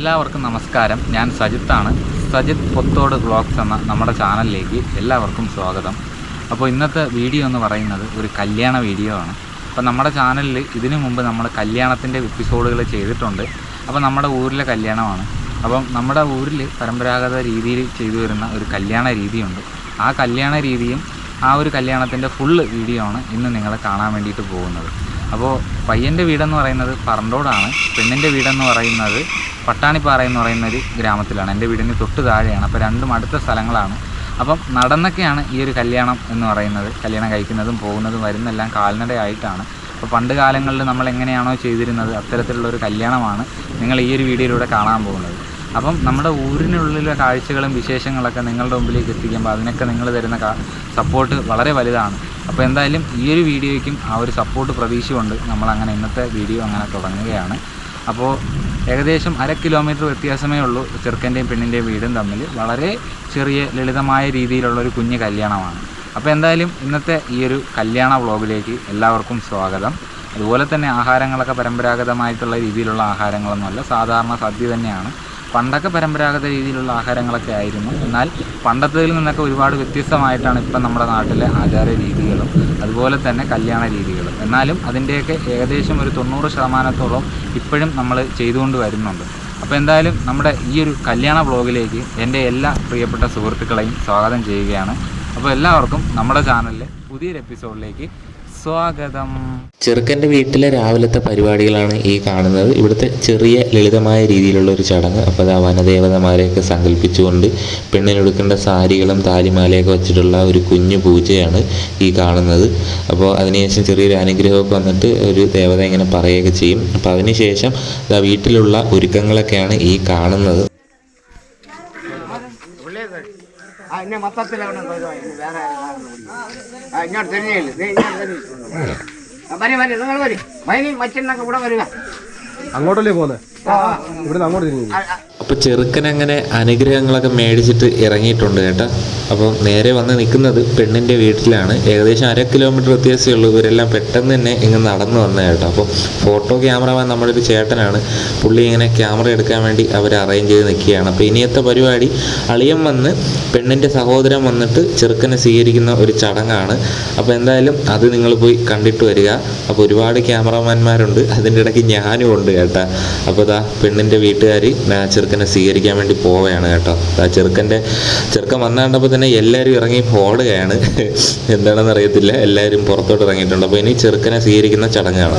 എല്ലാവർക്കും നമസ്കാരം. ഞാൻ സജിത്താണ്. സജിത് പൊത്തോട് വ്ളോഗ്സ് എന്ന നമ്മുടെ ചാനലിലേക്ക് എല്ലാവർക്കും സ്വാഗതം. അപ്പോൾ ഇന്നത്തെ വീഡിയോ എന്ന് പറയുന്നത് ഒരു കല്യാണ വീഡിയോ ആണ്. അപ്പോൾ നമ്മുടെ ചാനലിൽ ഇതിനു മുമ്പ് നമ്മൾ കല്യാണത്തിന്റെ എപ്പിസോഡുകൾ ചെയ്തിട്ടുണ്ട്. അപ്പോൾ നമ്മുടെ ഊരിലെ കല്യാണമാണ്. അപ്പം നമ്മുടെ ഊരിൽ പരമ്പരാഗത രീതിയിൽ ചെയ്തു വരുന്ന ഒരു കല്യാണ രീതിയുണ്ട്. ആ കല്യാണ രീതിയും ആ ഒരു കല്യാണത്തിന്റെ ഫുള്ള് വീഡിയോ ആണ് ഇന്ന് നിങ്ങളെ കാണാൻ വേണ്ടിയിട്ട് പോകുന്നത്. അപ്പോൾ പയ്യന്റെ വീടെന്ന് പറയുന്നത് പറന്തോടാണ്. പെണ്ണിന്റെ വീടെന്ന് പറയുന്നത് പട്ടാണിപ്പാറ എന്ന് പറയുന്ന ഒരു ഗ്രാമത്തിലാണ്. എന്റെ വീടിന് തൊട്ട് താഴെയാണ്. അപ്പോൾ രണ്ടും അടുത്ത സ്ഥലങ്ങളാണ്. അപ്പം നടന്നൊക്കെയാണ് ഈ ഒരു കല്യാണം എന്ന് പറയുന്നത്. കല്യാണം കഴിക്കുന്നതും പോകുന്നതും വരുന്നെല്ലാം കാൽനടയായിട്ടാണ്. അപ്പോൾ പണ്ട് കാലങ്ങളിൽ നമ്മൾ എങ്ങനെയാണോ ചെയ്തിരുന്നത് അത്തരത്തിലുള്ള ഒരു കല്യാണമാണ് നിങ്ങൾ ഈ ഒരു വീഡിയോയിലൂടെ കാണാൻ പോകുന്നത്. അപ്പം നമ്മുടെ ഊരിനുള്ളിലെ കാഴ്ചകളും വിശേഷങ്ങളൊക്കെ നിങ്ങളുടെ മുമ്പിലേക്ക് എത്തിക്കുമ്പോൾ അതിനൊക്കെ നിങ്ങൾ തരുന്ന സപ്പോർട്ട് വളരെ വലുതാണ്. അപ്പോൾ എന്തായാലും ഈ ഒരു വീഡിയോയ്ക്കും ആ ഒരു സപ്പോർട്ട് പ്രതീക്ഷയുണ്ട്. നമ്മളങ്ങനെ ഇന്നത്തെ വീഡിയോ അങ്ങനെ തുടങ്ങുകയാണ്. അപ്പോൾ ഏകദേശം അര കിലോമീറ്റർ വ്യത്യാസമേ ഉള്ളൂ ചെറുക്കന്റെയും പെണ്ണിന്റെയും വീടും തമ്മിൽ വളരെ ചെറിയ ലളിതമായ രീതിയിലുള്ള ഒരു കുഞ്ഞ് കല്യാണമാണ്. അപ്പോൾ എന്തായാലും ഇന്നത്തെ ഈ ഒരു കല്യാണ വ്ളോഗിലേക്ക് എല്ലാവർക്കും സ്വാഗതം. അതുപോലെ തന്നെ ആഹാരങ്ങളൊക്കെ പരമ്പരാഗതമായിട്ടുള്ള രീതിയിലുള്ള ആഹാരങ്ങളൊന്നുമല്ല സാധാരണ സദ്യ തന്നെയാണ്. പണ്ടൊക്കെ പരമ്പരാഗത രീതിയിലുള്ള ആഹാരങ്ങളൊക്കെ ആയിരുന്നു. എന്നാൽ പണ്ടത്തേതിൽ നിന്നൊക്കെ ഒരുപാട് വ്യത്യസ്തമായിട്ടാണ് ഇപ്പം നമ്മുടെ നാട്ടിലെ ആചാര രീതികളും അതുപോലെ തന്നെ കല്യാണ രീതികളും. എന്നാലും അതിന്റെയൊക്കെ ഏകദേശം ഒരു തൊണ്ണൂറ് ശതമാനത്തോളം ഇപ്പോഴും നമ്മൾ ചെയ്തുകൊണ്ട് വരുന്നുണ്ട്. അപ്പോൾ എന്തായാലും നമ്മുടെ ഈ ഒരു കല്യാണ വ്ളോഗിലേക്ക് എന്റെ എല്ലാ പ്രിയപ്പെട്ട സുഹൃത്തുക്കളെയും സ്വാഗതം ചെയ്യുകയാണ്. അപ്പോൾ എല്ലാവർക്കും നമ്മുടെ ചാനലിലെ പുതിയൊരു എപ്പിസോഡിലേക്ക് സ്വാഗതം. ചെറുക്കന്റെ വീട്ടിലെ രാവിലത്തെ പരിപാടികളാണ് ഈ കാണുന്നത്. ഇവിടുത്തെ ചെറിയ ലളിതമായ രീതിയിലുള്ള ഒരു ചടങ്ങ്. അപ്പോൾ അത് വനദേവതമാരെയൊക്കെ സങ്കല്പിച്ചുകൊണ്ട് പെണ്ണിനെടുക്കേണ്ട സാരികളും താലിമാലയൊക്കെ വെച്ചിട്ടുള്ള ഒരു കുഞ്ഞു പൂജയാണ് ഈ കാണുന്നത്. അപ്പോൾ അതിനുശേഷം ചെറിയൊരു അനുഗ്രഹമൊക്കെ വന്നിട്ട് ഒരു ദേവത ഇങ്ങനെ പറയുകയൊക്കെ ചെയ്യും. അപ്പോൾ അതിനുശേഷം വീട്ടിലുള്ള ഒരുക്കങ്ങളൊക്കെയാണ് ഈ കാണുന്നത്. മൊത്തത്തിൽ അവിടെ വേറെ ആ, ഇങ്ങോട്ട്. വരി വരി നിങ്ങൾ വരി. മൈനി മച്ചനൊക്കെ കൂടെ വരിക. അങ്ങോട്ടല്ലേ പോകുന്നത് ആ, ഇവിടുന്ന് അങ്ങോട്ട് തിരിഞ്ഞു അപ്പോൾ ചെറുക്കൻ അങ്ങനെ അനുഗ്രഹങ്ങളൊക്കെ മേടിച്ചിട്ട് ഇറങ്ങിയിട്ടുണ്ട് കേട്ടോ. അപ്പോൾ നേരെ വന്ന് നിൽക്കുന്നത് പെണ്ണിന്റെ വീട്ടിലാണ്. ഏകദേശം അര കിലോമീറ്റർ വ്യത്യാസമേ ഉള്ളൂ. ഇവരെല്ലാം പെട്ടെന്ന് തന്നെ ഇങ്ങ് നടന്നു വന്നത് കേട്ടോ. അപ്പോൾ ഫോട്ടോ ക്യാമറമാൻ നമ്മുടെ ഒരു ചേട്ടനാണ്. പുള്ളി ഇങ്ങനെ ക്യാമറ എടുക്കാൻ വേണ്ടി അവർ അറേഞ്ച് ചെയ്ത് നിൽക്കുകയാണ്. അപ്പോൾ ഇനിയത്തെ പരിപാടി അളിയൻ വന്ന് പെണ്ണിന്റെ സഹോദരൻ വന്നിട്ട് ചെറുക്കനെ സ്വീകരിക്കുന്ന ഒരു ചടങ്ങാണ്. അപ്പോൾ എന്തായാലും അത് നിങ്ങൾ പോയി കണ്ടിട്ട് വരിക. അപ്പോൾ ഒരുപാട് ക്യാമറമാന്മാരുണ്ട് അതിന്റെ ഇടയ്ക്ക് ഞാനും ഉണ്ട് കേട്ടോ. അപ്പോൾ ഇതാ പെണ്ണിന്റെ വീട്ടുകാർ ചെറുക്കനെ സ്വീകരിക്കാൻ വേണ്ടി പോവുകയാണ് കേട്ടോ. ആ ചെറുക്കന്റെ ചെറുക്കൻ വന്ന കണ്ടപ്പോൾ തന്നെ എല്ലാവരും ഇറങ്ങി ഓടുകയാണ്. എന്താണെന്ന് അറിയത്തില്ല. എല്ലാവരും പുറത്തോട്ട് ഇറങ്ങിയിട്ടുണ്ട്. അപ്പോൾ ഇനി ചെറുക്കനെ സ്വീകരിക്കുന്ന ചടങ്ങാണ്.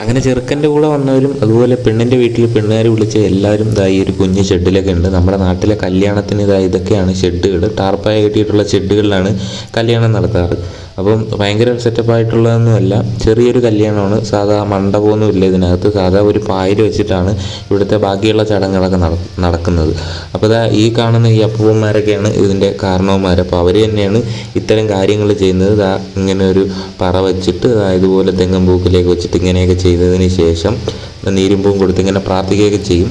അങ്ങനെ ചെറുക്കന്റെ കൂടെ വന്നവരും അതുപോലെ പെണ്ണിന്റെ വീട്ടിൽ പെണ്ണുകാർ വിളിച്ച എല്ലാവരും ഇതായി ഒരു കുഞ്ഞ് ഷെഡിലൊക്കെ ഉണ്ട്. നമ്മുടെ നാട്ടിലെ കല്യാണത്തിന് ഇതായി ഇതൊക്കെയാണ് ഷെഡുകൾ. ടാർപ്പായ കെട്ടിയിട്ടുള്ള ഷെഡുകളിലാണ് കല്യാണം നടത്താറ്. അപ്പം ഭയങ്കര സെറ്റപ്പായിട്ടുള്ളതൊന്നുമല്ല ചെറിയൊരു കല്യാണമാണ്. സാധാ മണ്ഡപമൊന്നും ഇല്ല ഇതിനകത്ത്. സാധാ ഒരു പായൽ വെച്ചിട്ടാണ് ഇവിടുത്തെ ബാക്കിയുള്ള ചടങ്ങുകളൊക്കെ നടക്കുന്നത്. അപ്പോൾ ഇതാ ഈ കാണുന്ന ഈ അപ്പൂപ്പന്മാരൊക്കെയാണ് ഇതിന്റെ കാരണവന്മാർ അപ്പോൾ അവർ തന്നെയാണ് ഇത്തരം കാര്യങ്ങൾ ചെയ്യുന്നത്. ഇതാ ഇങ്ങനെ ഒരു പറ വെച്ചിട്ട് ഇതുപോലെ തെങ്ങും പൂക്കിലേക്ക് വെച്ചിട്ട് ഇങ്ങനെയൊക്കെ ചെയ്തതിന് ശേഷം നീരുമ്പൂവും കൊടുത്ത് ഇങ്ങനെ പ്രാർത്ഥിക്കുകയൊക്കെ ചെയ്യും.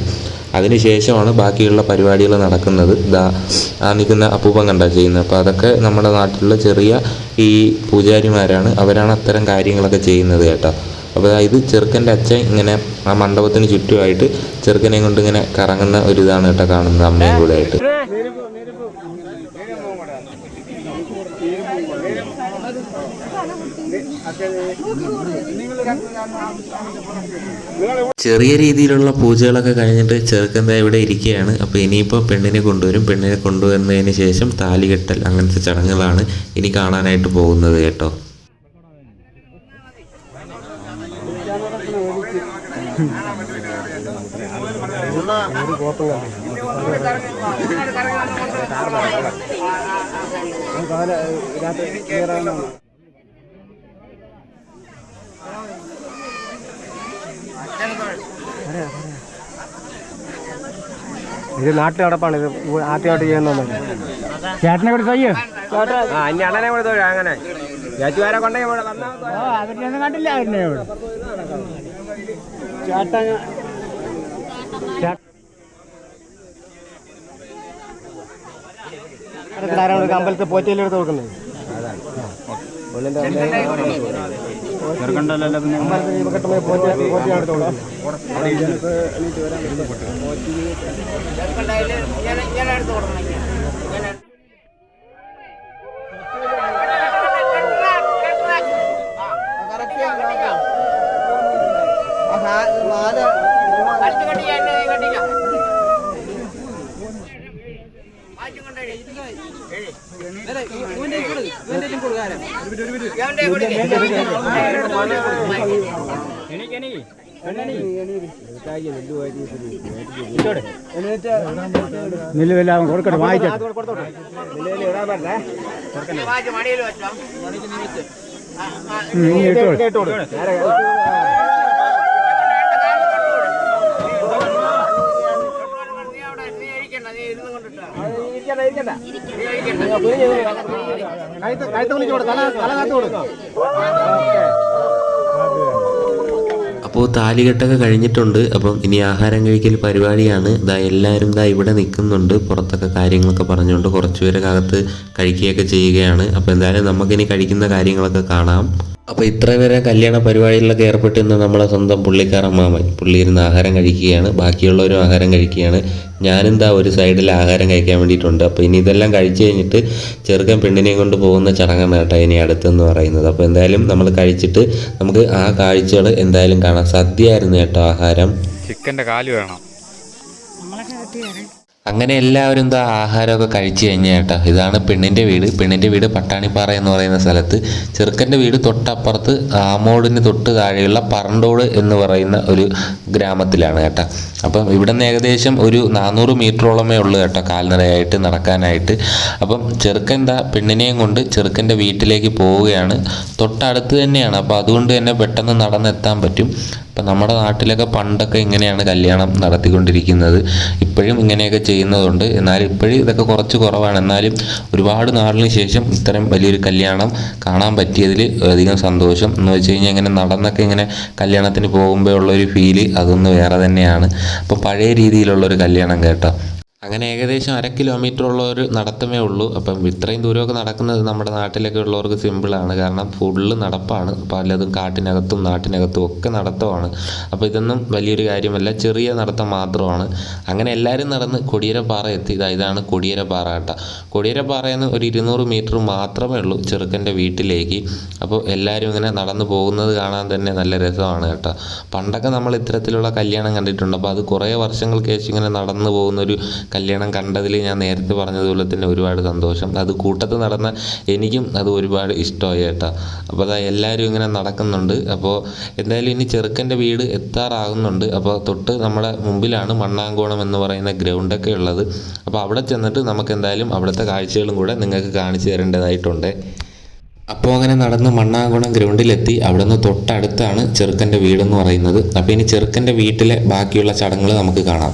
അതിനുശേഷമാണ് ബാക്കിയുള്ള പരിപാടികൾ നടക്കുന്നത്. ദാ ആ നിൽക്കുന്ന അപ്പൂപ്പൻ കണ്ടാ ചെയ്യുന്നത് അപ്പോൾ അതൊക്കെ നമ്മുടെ നാട്ടിലുള്ള ചെറിയ ഈ പൂജാരിമാരാണ്. അവരാണ് അത്തരം കാര്യങ്ങളൊക്കെ ചെയ്യുന്നത് കേട്ടോ. അപ്പോൾ ഇത് ചെറുക്കന്റെ അച്ഛൻ ഇങ്ങനെ ആ മണ്ഡപത്തിന് ചുറ്റുമായിട്ട് ചെറുക്കനെ കൊണ്ട് ഇങ്ങനെ കറങ്ങുന്ന ഒരു ഇതാണ് കേട്ടോ കാണുന്നത് അമ്മയും കൂടെ ആയിട്ട്. ചെറിയ രീതിയിലുള്ള പൂജകളൊക്കെ കഴിഞ്ഞിട്ട് ചെറുക്കൻ ഇവിടെ ഇരിക്കുകയാണ്. അപ്പോൾ ഇനിയിപ്പോൾ പെണ്ണിനെ കൊണ്ടുവരും. പെണ്ണിനെ കൊണ്ടുവന്നതിന് ശേഷം താലി കെട്ടൽ അങ്ങനത്തെ ചടങ്ങുകളാണ് ഇനി കാണാനായിട്ട് പോകുന്നത് കേട്ടോ. ഒരു കോപ്പം കണ്ടു ഒന്നുകൂടി കറങ്ങി വാ. ഒന്നുകൂടി കറങ്ങി വന്ന് കൊണ്ട് ആ, ആ, ആ. നമുക്ക് അങ്ങനെ ഇതിനകത്ത് ക്ലിയർ ആകുന്നതാണ് ഇത് നാട്ടിൽ നടപ്പാണ് ഇത് ആദ്യമായിട്ട് ചെയ്യുന്നൊന്നുമില്ല ചേട്ടനെ കൂടി ചെയ്യോ ആ ഇനി അണ്ണനെ കൂടി തൊഴിൽ അങ്ങനെ. ചേച്ചിമാരെ കൊണ്ടേ ഇവിടെ വന്നാൽ അവരുടെ കണ്ടില്ല അവരുടെ ഇവിടെ. ചേട്ടൻ ധാരാളം അമ്പലത്തിൽ പോറ്റയിലെടുത്ത് കൊടുക്കുന്നത്? അമ്പലത്തിൽ പോറ്റ പോറ്റയെടുത്ത് ചെറുക്കണ്ടായാലും ഇങ്ങനെ ഇങ്ങനെ എടുത്ത് കൊടുക്കണം നെല്ലുമെല്ലാം കൊടുക്കട്ടെ വായിക്കട്ടെ നീ വായിച്ച് മടിയിൽ വെച്ചോ ആ, ആ, നീ അവിടെ നീ ഇരിക്കണ്ട നീ ഇരുന്ന് കൊണ്ടിട്ടോ നീ ഇരിക്കണ്ട അപ്പോൾ താലികെട്ടൊക്കെ കഴിഞ്ഞിട്ടുണ്ട്. അപ്പം ഇനി ആഹാരം കഴിക്കൽ പരിപാടിയാണ്. ഇതാ എല്ലാവരും ഇതാ ഇവിടെ നിൽക്കുന്നുണ്ട്. പുറത്തൊക്കെ കാര്യങ്ങളൊക്കെ പറഞ്ഞുകൊണ്ട് കുറച്ചുപേരെ അകത്ത് കഴിക്കുകയൊക്കെ ചെയ്യുകയാണ്. അപ്പോൾ എന്തായാലും നമുക്കിനി കഴിക്കുന്ന കാര്യങ്ങളൊക്കെ കാണാം. അപ്പോൾ ഇത്ര നേരം കല്യാണ പരിപാടികളിലൊക്കെ ഏർപ്പെട്ടിരുന്ന നമ്മളെ സ്വന്തം പുള്ളിക്കാരൻ മാമൻ പുള്ളി ഇരുന്ന് ആഹാരം കഴിക്കുകയാണ്. ബാക്കിയുള്ളവരും ആഹാരം കഴിക്കുകയാണ്. ഞാനെന്താ ഒരു സൈഡിൽ ആഹാരം കഴിക്കാൻ വേണ്ടിയിട്ടുണ്ട്. അപ്പോൾ ഇനി ഇതെല്ലാം കഴിച്ചു കഴിഞ്ഞിട്ട് ചെറുക്കൻ പെണ്ണിനെയും കൊണ്ട് പോകുന്ന ചടങ്ങാണ് കേട്ടോ ഇനി അടുത്തെന്ന് പറയുന്നത്. അപ്പോൾ എന്തായാലും നമ്മൾ കഴിച്ചിട്ട് നമുക്ക് ആ കാഴ്ചകൾ എന്തായാലും കാണാം. സദ്യയായിരുന്നു കേട്ടോ ആഹാരം. ചിക്കന്റെ കാൽ വേണം. അങ്ങനെ എല്ലാവരും എന്താ ആഹാരമൊക്കെ കഴിച്ചു കഴിഞ്ഞ കേട്ടോ. ഇതാണ് പെണ്ണിന്റെ വീട്. പെണ്ണിന്റെ വീട് പട്ടാണിപ്പാറ എന്ന് പറയുന്ന സ്ഥലത്ത്. ചെറുക്കന്റെ വീട് തൊട്ടപ്പുറത്ത് ആമോടിന് തൊട്ട് താഴെയുള്ള പറണ്ടോട് എന്ന് പറയുന്ന ഒരു ഗ്രാമത്തിലാണ് കേട്ടോ. അപ്പം ഇവിടെ നിന്ന് ഏകദേശം ഒരു നാനൂറ് മീറ്ററോളമേ ഉള്ളൂ കേട്ടോ കാൽനടയായിട്ട് നടക്കാനായിട്ട്. അപ്പം ചെറുക്കൻ എന്താ പെണ്ണിനെയും കൊണ്ട് ചെറുക്കന്റെ വീട്ടിലേക്ക് പോവുകയാണ്. തൊട്ടടുത്ത് തന്നെയാണ്. അപ്പോൾ അതുകൊണ്ട് തന്നെ പെട്ടെന്ന് നടന്നെത്താൻ പറ്റും. ഇപ്പം നമ്മുടെ നാട്ടിലൊക്കെ പണ്ടൊക്കെ ഇങ്ങനെയാണ് കല്യാണം നടത്തിക്കൊണ്ടിരിക്കുന്നത്. ഇപ്പോഴും ഇങ്ങനെയൊക്കെ ചെയ്യുന്നതുണ്ട്. എന്നാലും ഇപ്പോഴും ഇതൊക്കെ കുറച്ച് കുറവാണ്. എന്നാലും ഒരുപാട് നാളിന് ശേഷം ഇത്തരം വലിയൊരു കല്യാണം കാണാൻ പറ്റിയതിൽ അധികം സന്തോഷം. എന്ന് വെച്ച് കഴിഞ്ഞാൽ ഇങ്ങനെ നടന്നൊക്കെ ഇങ്ങനെ കല്യാണത്തിന് പോകുമ്പോൾ ഉള്ളൊരു ഫീൽ അതൊന്ന് വേറെ തന്നെയാണ്. അപ്പോൾ പഴയ രീതിയിലുള്ളൊരു കല്യാണം കേട്ടോ. അങ്ങനെ ഏകദേശം അര കിലോമീറ്റർ ഉള്ള ഒരു നടത്തമേ ഉള്ളൂ. അപ്പം ഇത്രയും ദൂരമൊക്കെ നടക്കുന്നത് നമ്മുടെ നാട്ടിലൊക്കെ ഉള്ളവർക്ക് സിമ്പിളാണ് കാരണം ഫുള്ള് നടപ്പാണ്. പലതും കാട്ടിനകത്തും നാട്ടിനകത്തും ഒക്കെ നടത്തമാണ്. അപ്പോൾ ഇതൊന്നും വലിയൊരു കാര്യമല്ല. ചെറിയ നടത്തം മാത്രമാണ്. അങ്ങനെ എല്ലാവരും നടന്ന് കൊടിയരപ്പാറ എത്തി. ഇതാ ഇതാണ് കൊടിയരപ്പാറ കേട്ടോ. കൊടിയരപ്പാറയിൽ നിന്ന് ഒരു ഇരുന്നൂറ് മീറ്റർ മാത്രമേ ഉള്ളൂ ചെറുക്കന്റെ വീട്ടിലേക്ക്. അപ്പോൾ എല്ലാവരും ഇങ്ങനെ നടന്നു പോകുന്നത് കാണാൻ തന്നെ നല്ല രസമാണ് കേട്ടോ. പണ്ടൊക്കെ നമ്മൾ ഇത്തരത്തിലുള്ള കല്യാണം കണ്ടിട്ടുണ്ട്. അപ്പോൾ അത് കുറേ വർഷങ്ങൾക്ക് ശേഷം ഇങ്ങനെ നടന്നു പോകുന്നൊരു കല്യാണം കണ്ടതിൽ ഞാൻ നേരത്തെ പറഞ്ഞതുപോലെ തന്നെ ഒരുപാട് സന്തോഷം. അത് കൂട്ടത്ത് നടന്ന എനിക്കും അത് ഒരുപാട് ഇഷ്ടമായി കേട്ടോ. അപ്പോൾ അതാ എല്ലാവരും ഇങ്ങനെ നടക്കുന്നുണ്ട്. അപ്പോൾ എന്തായാലും ഇനി ചെറുക്കന്റെ വീട് എത്താറാകുന്നുണ്ട്. അപ്പോൾ തൊട്ട് നമ്മുടെ മുമ്പിലാണ് മണ്ണാങ്കോണം എന്ന് പറയുന്ന ഗ്രൗണ്ടൊക്കെ ഉള്ളത്. അപ്പോൾ അവിടെ ചെന്നിട്ട് നമുക്ക് എന്തായാലും അവിടുത്തെ കാഴ്ചകളും കൂടെ നിങ്ങൾക്ക് കാണിച്ചു തരേണ്ടതായിട്ടുണ്ട്. അപ്പോൾ അങ്ങനെ നടന്ന് മണ്ണാങ്കുണം ഗ്രൗണ്ടിലെത്തി. അവിടെ നിന്ന് തൊട്ടടുത്താണ് ചെറുക്കന്റെ വീടെന്ന് പറയുന്നത്. അപ്പോൾ ഇനി ചെറുക്കന്റെ വീട്ടിലെ ബാക്കിയുള്ള ചടങ്ങുകൾ നമുക്ക് കാണാം.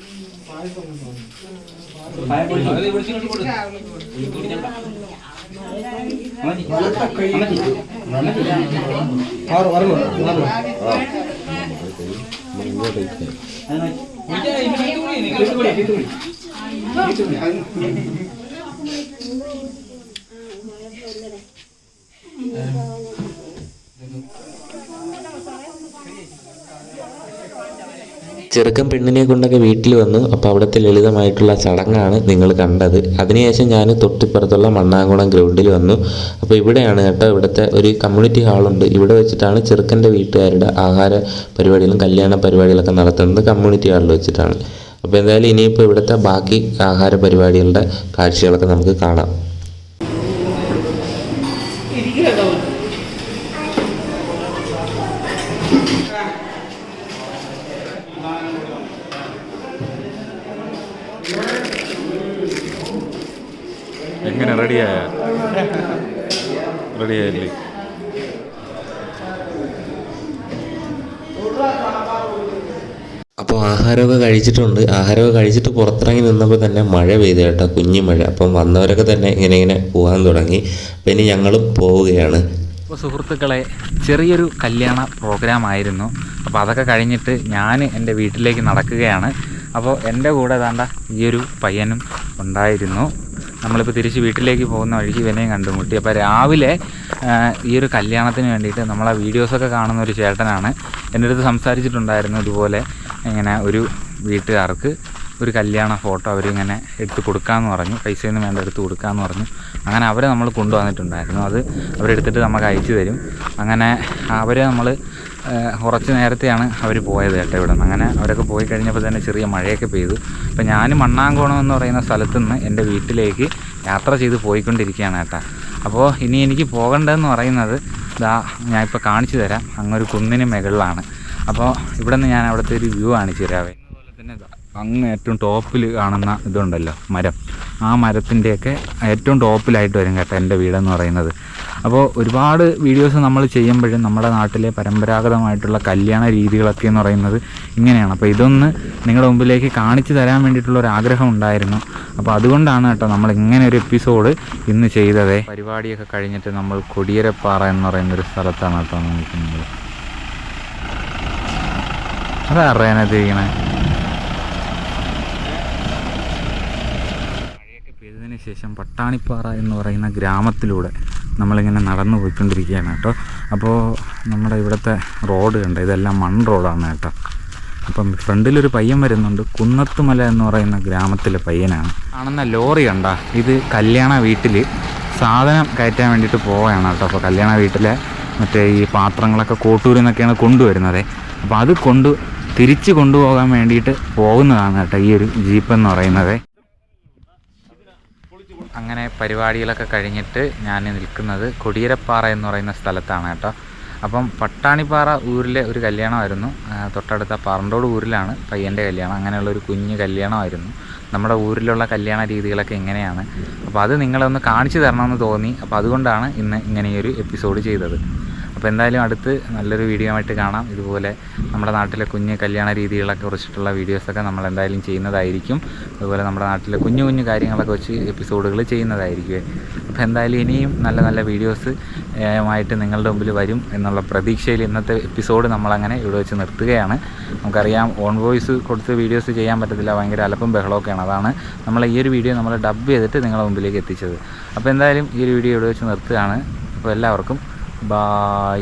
ഇങ്ങോട്ടേക്ക് ചെറുക്കൻ പെണ്ണിനെ കൊണ്ടൊക്കെ വീട്ടിൽ വന്നു. അപ്പോൾ അവിടുത്തെ ലളിതമായിട്ടുള്ള ചടങ്ങാണ് നിങ്ങൾ കണ്ടത്. അതിനുശേഷം ഞാൻ തൊട്ടിപ്പുറത്തുള്ള മണ്ണാങ്കുളം ഗ്രൗണ്ടിൽ വന്നു. അപ്പോൾ ഇവിടെയാണ് കേട്ടോ ഇവിടുത്തെ ഒരു കമ്മ്യൂണിറ്റി ഹാളുണ്ട് ഇവിടെ വെച്ചിട്ടാണ് ചെറുക്കന്റെ വീട്ടുകാരുടെ ആഹാര പരിപാടികളും കല്യാണ പരിപാടികളൊക്കെ നടത്തുന്നത് കമ്മ്യൂണിറ്റി ഹാളിൽ വെച്ചിട്ടാണ്. അപ്പോൾ എന്തായാലും ഇനിയിപ്പോൾ ഇവിടുത്തെ ബാക്കി ആഹാര പരിപാടികളുടെ കാഴ്ചകളൊക്കെ നമുക്ക് കാണാം. റെഡിയായ റെഡിയായില്ലേ? അപ്പോൾ ആഹാരമൊക്കെ കഴിച്ചിട്ടുണ്ട്. ആഹാരമൊക്കെ കഴിച്ചിട്ട് പുറത്തിറങ്ങി നിന്നപ്പോൾ തന്നെ മഴ പെയ്ത കേട്ടോ കുഞ്ഞു മഴ. അപ്പം വന്നവരൊക്കെ തന്നെ ഇങ്ങനെ ഇങ്ങനെ പോകാൻ തുടങ്ങി. അപ്പം ഇനി ഞങ്ങളും പോവുകയാണ്. അപ്പോൾ സുഹൃത്തുക്കളെ ചെറിയൊരു കല്യാണ പ്രോഗ്രാം ആയിരുന്നു. അപ്പോൾ അതൊക്കെ കഴിഞ്ഞിട്ട് ഞാൻ എന്റെ വീട്ടിലേക്ക് നടക്കുകയാണ്. അപ്പോൾ എന്റെ കൂടെ താണ്ട ഈ ഒരു പയ്യനും ഉണ്ടായിരുന്നു. നമ്മളിപ്പോൾ തിരിച്ച് വീട്ടിലേക്ക് പോകുന്ന വഴിക്ക് ഇവനെയും കണ്ടുമുട്ടി. അപ്പോൾ രാവിലെ ഈ ഒരു കല്യാണത്തിന് വേണ്ടിയിട്ട് നമ്മളെ വീഡിയോസൊക്കെ കാണുന്ന ഒരു ചേട്ടനാണ്. എന്റെ അടുത്ത് സംസാരിച്ചിട്ടുണ്ടായിരുന്നു ഇതുപോലെ ഇങ്ങനെ ഒരു വീട്ടുകാർക്ക് ഒരു കല്യാണ ഫോട്ടോ അവരിങ്ങനെ എടുത്ത് കൊടുക്കാമെന്ന് പറഞ്ഞു. പൈസയൊന്നും വേണ്ട എടുത്ത് കൊടുക്കാമെന്ന് പറഞ്ഞു. അങ്ങനെ അവരെ നമ്മൾ കൊണ്ടുവന്നിട്ടുണ്ടായിരുന്നു. അത് അവരെടുത്തിട്ട് നമുക്ക് അയച്ചു തരും. അങ്ങനെ അവരെ നമ്മൾ കുറച്ച് നേരത്തെയാണ് അവർ പോയത് കേട്ടോ ഇവിടെ നിന്ന്. അങ്ങനെ അവരൊക്കെ പോയി കഴിഞ്ഞപ്പോൾ തന്നെ ചെറിയ മഴയൊക്കെ പെയ്തു. അപ്പോൾ ഞാൻ മണ്ണാങ്കോണം എന്ന് പറയുന്ന സ്ഥലത്ത് നിന്ന് എന്റെ വീട്ടിലേക്ക് യാത്ര ചെയ്ത് പോയിക്കൊണ്ടിരിക്കുകയാണ് കേട്ടോ. അപ്പോൾ ഇനി എനിക്ക് പോകേണ്ടതെന്ന് പറയുന്നത് ഇതാ ഞാൻ ഇപ്പോൾ കാണിച്ചു തരാം. അങ്ങൊരു കുന്നിന് മുകളിലാണ്. അപ്പോൾ ഇവിടെ നിന്ന് ഞാൻ അവിടുത്തെ ഒരു വ്യൂ കാണിച്ചു തരാവേ. അങ്ങ് ഏറ്റവും ടോപ്പിൽ കാണുന്ന ഇതുണ്ടല്ലോ മരം. ആ മരത്തിന്റെയൊക്കെ ഏറ്റവും ടോപ്പിലായിട്ട് വരും കേട്ടോ എന്റെ വീടെന്ന് പറയുന്നത്. അപ്പോൾ ഒരുപാട് വീഡിയോസ് നമ്മൾ ചെയ്യുമ്പോഴും നമ്മുടെ നാട്ടിലെ പരമ്പരാഗതമായിട്ടുള്ള കല്യാണ രീതികളൊക്കെ എന്ന് പറയുന്നത് ഇങ്ങനെയാണ്. അപ്പോൾ ഇതൊന്ന് നിങ്ങളുടെ മുമ്പിലേക്ക് കാണിച്ചു തരാൻ വേണ്ടിയിട്ടുള്ള ഒരു ആഗ്രഹം ഉണ്ടായിരുന്നു. അപ്പോൾ അതുകൊണ്ടാണ് കേട്ടോ നമ്മൾ ഇങ്ങനെ ഒരു എപ്പിസോഡ് ഇന്ന് ചെയ്തതേ. പരിപാടിയൊക്കെ കഴിഞ്ഞിട്ട് നമ്മൾ കൊടിയരപ്പാറ എന്ന് പറയുന്ന ഒരു സ്ഥലത്താണ് കേട്ടോ നിൽക്കുന്നത്. അതാ ശേഷം പട്ടാണിപ്പാറ എന്ന് പറയുന്ന ഗ്രാമത്തിലൂടെ നമ്മളിങ്ങനെ നടന്നു പോയിക്കൊണ്ടിരിക്കുകയാണ് കേട്ടോ. അപ്പോൾ നമ്മുടെ ഇവിടുത്തെ റോഡ് കണ്ട? ഇതെല്ലാം മൺ റോഡാണ് കേട്ടോ. അപ്പം ഫ്രണ്ടിലൊരു പയ്യൻ വരുന്നുണ്ട്. കുന്നത്തുമല എന്ന് പറയുന്ന ഗ്രാമത്തിലെ പയ്യനാണ്. കാണുന്ന ലോറി കണ്ട? ഇത് കല്യാണ വീട്ടിൽ സാധനം കയറ്റാൻ വേണ്ടിയിട്ട് പോവുകയാണ് കേട്ടോ. അപ്പോൾ കല്യാണ വീട്ടിലെ മറ്റേ ഈ പാത്രങ്ങളൊക്കെ കോട്ടൂരിൽ നിന്നൊക്കെയാണ് കൊണ്ടുവരുന്നത്. അപ്പോൾ അത് കൊണ്ട് തിരിച്ച് കൊണ്ടുപോകാൻ വേണ്ടിയിട്ട് പോകുന്നതാണ് കേട്ടോ ഈ ഒരു ജീപ്പ് എന്ന് പറയുന്നത്. അങ്ങനെ പരിപാടികളൊക്കെ കഴിഞ്ഞിട്ട് ഞാൻ നിൽക്കുന്നത് കൊടിയരപ്പാറ എന്ന് പറയുന്ന സ്ഥലത്താണ് കേട്ടോ. അപ്പം പട്ടാണിപ്പാറ ഊരിലെ ഒരു കല്യാണമായിരുന്നു. തൊട്ടടുത്ത പറണ്ടോട് ഊരിലാണ് പയ്യന്റെ കല്യാണം. അങ്ങനെയുള്ള ഒരു കുഞ്ഞ് കല്യാണമായിരുന്നു. നമ്മുടെ ഊരിലുള്ള കല്യാണ രീതികളൊക്കെ എങ്ങനെയാണ് അപ്പോൾ അത് നിങ്ങളൊന്ന് കാണിച്ചു തരണമെന്ന് തോന്നി. അപ്പോൾ അതുകൊണ്ടാണ് ഇന്ന് ഇങ്ങനെയൊരു എപ്പിസോഡ് ചെയ്തത്. അപ്പോൾ എന്തായാലും അടുത്ത് നല്ലൊരു വീഡിയോ ആയിട്ട് കാണാം. ഇതുപോലെ നമ്മുടെ നാട്ടിലെ കുഞ്ഞ് കല്യാണ രീതികളൊക്കെ കുറിച്ചിട്ടുള്ള വീഡിയോസൊക്കെ നമ്മൾ എന്തായാലും ചെയ്യുന്നതായിരിക്കും. അതുപോലെ നമ്മുടെ നാട്ടിലെ കുഞ്ഞു കുഞ്ഞു കാര്യങ്ങളൊക്കെ വെച്ച് എപ്പിസോഡുകൾ ചെയ്യുന്നതായിരിക്കും. അപ്പോൾ എന്തായാലും ഇനിയും നല്ല നല്ല വീഡിയോസ് ആയിട്ട് നിങ്ങളുടെ മുമ്പിൽ വരും എന്നുള്ള പ്രതീക്ഷയിൽ ഇന്നത്തെ എപ്പിസോഡ് നമ്മളങ്ങനെ ഇവിടെ വെച്ച് നിർത്തുകയാണ്. നമുക്കറിയാം ഓൺ വോയിസ് കൊടുത്ത് വീഡിയോസ് ചെയ്യാൻ പറ്റത്തില്ല ഭയങ്കര അലപ്പും ബഹളമൊക്കെയാണ്. അതാണ് നമ്മൾ ഈ ഒരു വീഡിയോ നമ്മൾ ഡബ് ചെയ്തിട്ട് നിങ്ങളുടെ മുമ്പിലേക്ക് എത്തിച്ചത്. അപ്പോൾ എന്തായാലും ഈ ഒരു വീഡിയോ ഇവിടെ വെച്ച് നിർത്തുകയാണ്. അപ്പോൾ എല്ലാവർക്കും bye.